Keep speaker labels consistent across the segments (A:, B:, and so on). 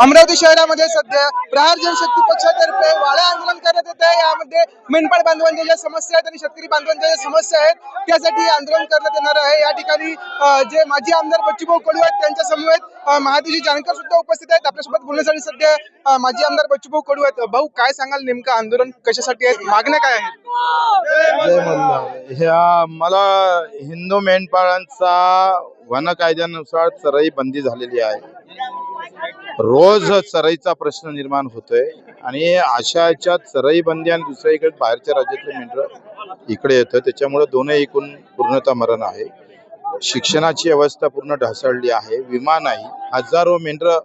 A: अमरावती शहरामध्ये सध्या प्रहार जनशक्ती पक्षातर्फे वाडा आंदोलन करण्यात येत आहे. यामध्ये मेंढपाळ बांधवांच्या ज्या समस्या आहेत आणि शेतकरी बांधवांच्या ज्या समस्या आहेत त्यासाठी आंदोलन करण्यात येणार आहे. या ठिकाणी जे माजी आमदार बच्चूभाऊ कडू आहेत त्यांच्या समवेत महादेवजी जानकर सुद्धा उपस्थित आहेत. आपल्यासोबत बोलण्यासाठी सध्या माजी आमदार बच्चूभाऊ कडू आहेत. भाऊ काय सांगाल नेमकं आंदोलन कशासाठी आहेत मागण्या काय आहेत?
B: ह्या मला हिंदू मेंढपाळांचा वन कायद्यानुसार चराई बंदी झालेली आहे. रोज चराईचा प्रश्न निर्माण होतोय आणि अशा याच्यात चराई बंदी आणि दुसऱ्या इकडे बाहेरच्या राज्यातले मेंढर इकडे येतं त्याच्यामुळे दोन्ही एकूण पूर्णता मरण आहे. शिक्षणाची अवस्था पूर्ण ढासळली आहे. विमा नाही हजारो मेंढर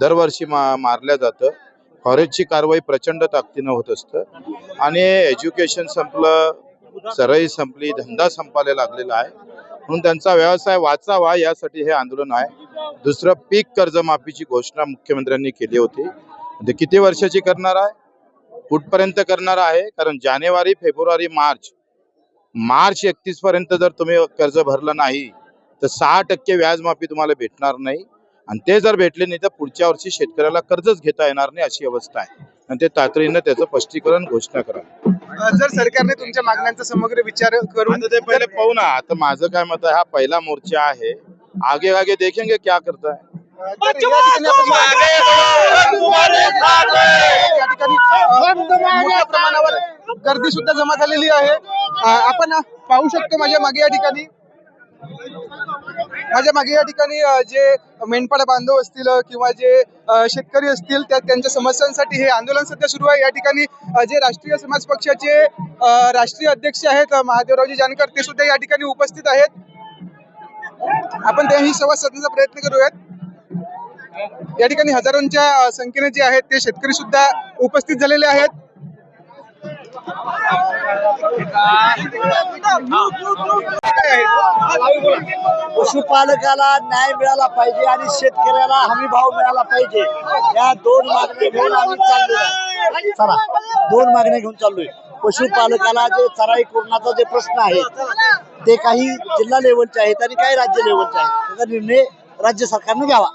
B: दरवर्षी मा मारल्या जातं. फॉरेस्टची कारवाई प्रचंड ताकदीनं होत असतं. आणि एज्युकेशन संपलं सरई संपली धंदा संपायला लागलेला आहे. म्हणून त्यांचा व्यवसाय वाचावा यासाठी हे आंदोलन आहे. दुसरं पीक कर्जमाफीची घोषणा मुख्यमंत्र्यांनी केली होती. ते किती वर्षाची करणार आहे? कुठपर्यंत करणार आहे? कारण जानेवारी फेब्रुवारी मार्च मार्च एकतीस पर्यंत जर तुम्ही कर्ज भरलं नाही तर सहा टक्के व्याज माफी तुम्हाला भेटणार नाही. आणि ते जर भेटले नाही तर पुढच्या वर्षी शेतकऱ्याला कर्जच घेता येणार नाही अशी अवस्था आहे. आणि ते तातडीनं त्याचं स्पष्टीकरण घोषणा करा.
A: जर सरकारने तुमच्या मागण्यांचा समग्र विचार करून
B: ते पहिले पाहू ना आता माझं काय मत आहे हा पहिला मोर्चा आहे. आगे आगे देखेंगे क्या करता है
A: गर्दी सुद्धा जमा झालेली आहे. आपण पाहू शकतो माझ्या मागे या ठिकाणी. माझ्या मागे या ठिकाणी जे मेंढपाळ बांधव असतील किंवा जे शेतकरी असतील त्या त्यांच्या समस्यांसाठी हे आंदोलन सध्या सुरू आहे. या ठिकाणी जे राष्ट्रीय समाज पक्षाचे राष्ट्रीय अध्यक्ष आहेत महादेवरावजी जानकर ते सुद्धा या ठिकाणी उपस्थित आहेत. आपण त्याही संवाद साधण्याचा प्रयत्न करूयात. या ठिकाणी हजारोंच्या संख्येने जे आहेत ते शेतकरी सुद्धा उपस्थित झालेले आहेत.
C: पशुपालकाला न्याय मिळाला पाहिजे आणि शेतकऱ्याला हमी भाव मिळाला पाहिजे. या दोन मागण्या घेऊन आम्ही चाललोय. चला दोन मागण्या घेऊन चाललोय. पशुपालकाला जे चराई कुरणाचा जे प्रश्न आहे ते काही जिल्हा लेवलचे आहेत आणि काही राज्य लेवलचे आहेत. त्याचा निर्णय राज्य सरकारने घ्यावा.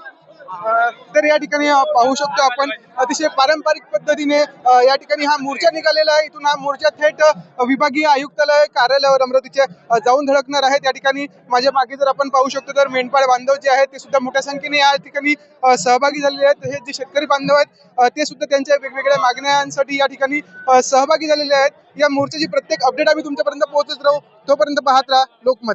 A: तर या ठिकाणी पाहू शकतो आपण अतिशय पारंपरिक पद्धतीने या ठिकाणी हा मोर्चा निघालेला आहे. इथून हा मोर्चा थेट विभागीय आयुक्तालय कार्यालयावर अमरावतीच्या जाऊन धडकणार आहे त्या ठिकाणी माझ्या मागे जर आपण पाहू शकतो तर मेंढपाळ बांधव जे आहेत ते सुद्धा मोठ्या संख्येने या ठिकाणी सहभागी झालेले आहेत. हे जे शेतकरी बांधव आहेत ते सुद्धा त्यांच्या वेगवेगळ्या मागण्यांसाठी या ठिकाणी सहभागी झालेले आहेत. या मोर्चाची प्रत्येक अपडेट आम्ही तुमच्यापर्यंत पोहोचत राहू. तोपर्यंत पाहत राहा लोकमत.